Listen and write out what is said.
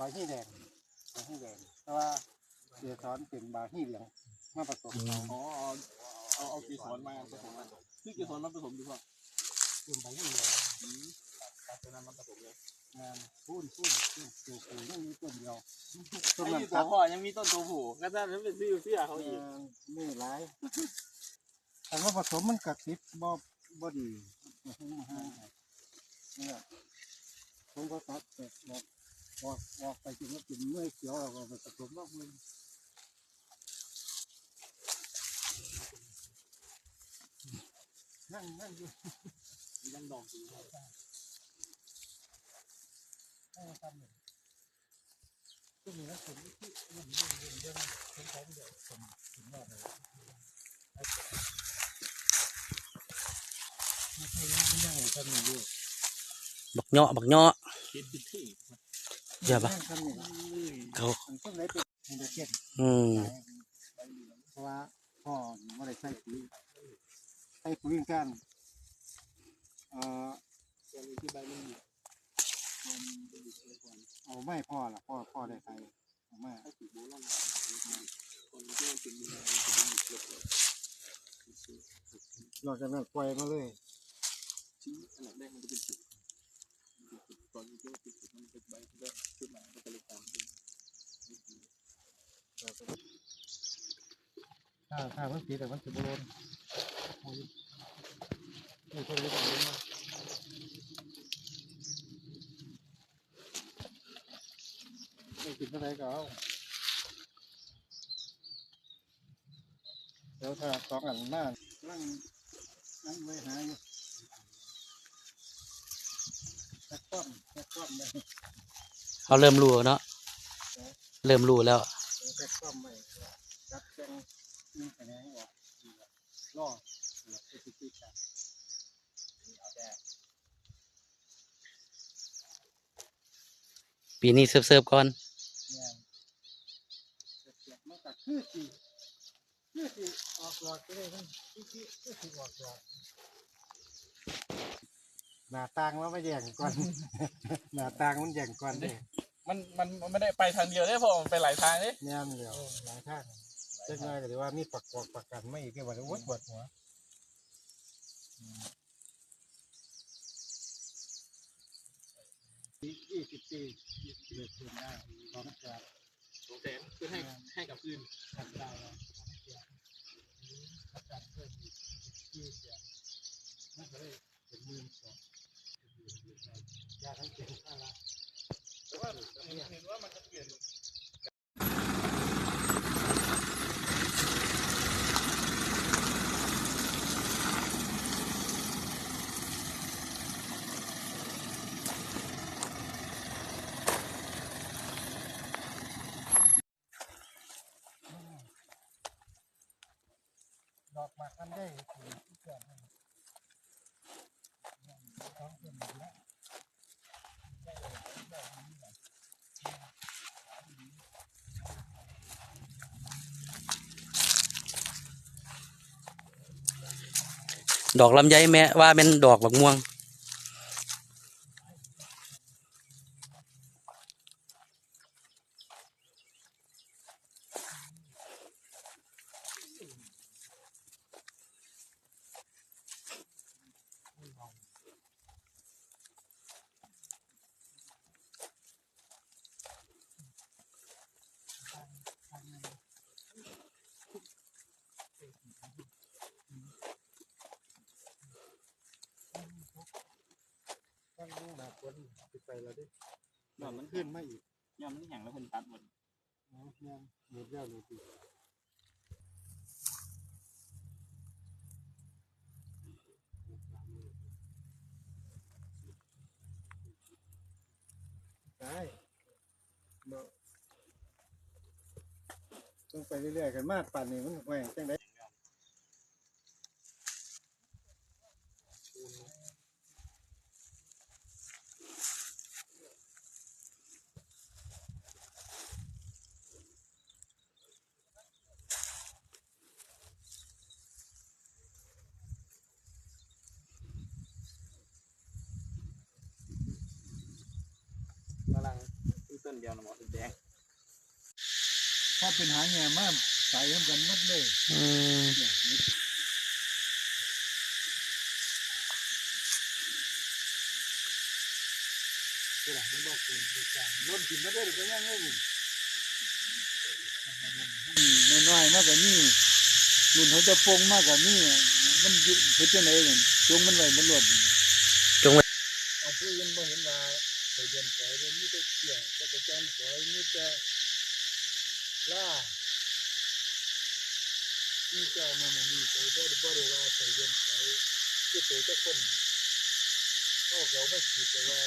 บาฮีแดงบาฮีแดงแต่ว่าเกสรเป็นบาฮีเหลืองมาผสมเอาอ๋อเอาเอาเกสรมาผสมกันคือเกสรมาผสมดีกว่าเป็นบาฮีเหลืองอืมเอาตัวนั้นมาผสมเลยงานพูนพูนพูนปลูกปลูกยังมีต้นเดียวต้นไอ้นั้นที่ตัตัวดพ่อยังมีต้นตัวผู้ก็จะนั้นเป็นซื้อเสื้อเขาอีกไม่หลายแต่ว่าผสมมันกัดติดบ่บ่ดีเนี่ยผมก็ตัดแต่บ ออกบอกไปกินแล้วกินเมื่อยเขียวเราก็ไปผสมว่ามึงนั่งนั่งอยู่ยังดอกอยู่ให้ทำเนี่ยก็มีนักสมที่เรื่องเรื่องเรื่องเรื่องเรื่องของเดี๋ยวสมถึงว่าเลยไม่ใช่นั่งทำอย่งดียบักเนาะบักเนาะคิดที่ เดี๋ยวปะนั่งทำอย่าเข้าอืมเพราะว่าพ่อไม่ได้ใส่ปุ๋ยใส่ปุ๋ยกันเอ่อตอนนี้ที่ใบมันอยู่เอาไม่พ่อละพ่อพ่อได้ใส่เอาไม่ถ้าติดโบราจะเป็นเล็กเลยหลังจากนั้นปล่อยมาเลยชิ้นอันดับแรกมันจะเป็น จุดตอนนี้ที่มันเป็นจุดมันเป็นใบมันก็ขึ้นมาก็เล็กตามขึ้นถ้าถ้ามันสีแต่มันจะบโลนนี่เขารียกว่าอะไรนะไม่กินเท่าไรก็เอาแล้วถ้าสองอันมากนั่งนั่งไว้หาอยู่แค่ก้อนแค่ก้อนเลยเขาเริ่มรู้เนาะเริ่มรู้แล้วแค่ก้อนไปจับแจงนี่แสดงออกล่อหลือไปติดกันปีนี้เซิร์ฟเซิร์ฟก่อนคือสิคือสิออกหลอดก็ได้มันคือสิคือสิออกหลอด หน้าต่างเราไม่แย่งก่อน หน้าต่างมันแย่งก่อนเด้มันมันมันไม่ได้ไปทางเดียวได้พอมันไปหลายทางเลยแน่นเดียวหลายทางเจ้าหน้ายก็ถือว่ามีประกอบประกันไม่อีกก็ว่าวัดบดหัวยี่สิบปีเดือดขึ้นได้พร้อมจะสองแสนเพื่อให้ให้กับอื่นขัดได้แล้วขัดได้เพิ่มอีกยี่สิบมันก็เลยเป็นหมื่นสองยาทั้งเจ็ดห้าละแต่ว่าเห็นว่ามันจะเปลี่ยนดอกมาคันได้ถึงที่เกิดให้ท้องเป็นแล้ว ดอกลำไยแม่ว่าเป็นดอกบักม่วง ตั้งหน้าคนติดไปแล้วดิยอดมันขึ้นมาอีกยอดมันแข็งแล้วเป็นตัดหมดนะเนี่ยหมดแล้วเลยทีได้เนาะต้องไปเรื่อยๆกันมากป่านนี้มันแหว่งจังได้ ต้นเดียวนะหมดพอเป็นหางแง่มาใส่น้ำกันหมดเลยอืมเนี่ยนี่คือหลังมันบอกคุณคือการล้นกินไม่ได้หรือเป็นยังไงบุญน้อยๆมากกว่านี่รุ่นเขาจะปงมากกว่านี่มันยึดเฮ็ดจังไดเนี่ยจงมันไว้มันหลดจงไว้ เอาผู้อื่นบ่เห็นว่าไปเดินสอยเดินมีแต่เกี่ยว ก็ไปจอนสอยมีแต่ล่ามีแต่นั่นน่ะนี่ไปบ่ได้บ่ได้ว่าไปเดินสอยคือตัวเจ้าคนเขาเขาไม่คิดแต่ว่า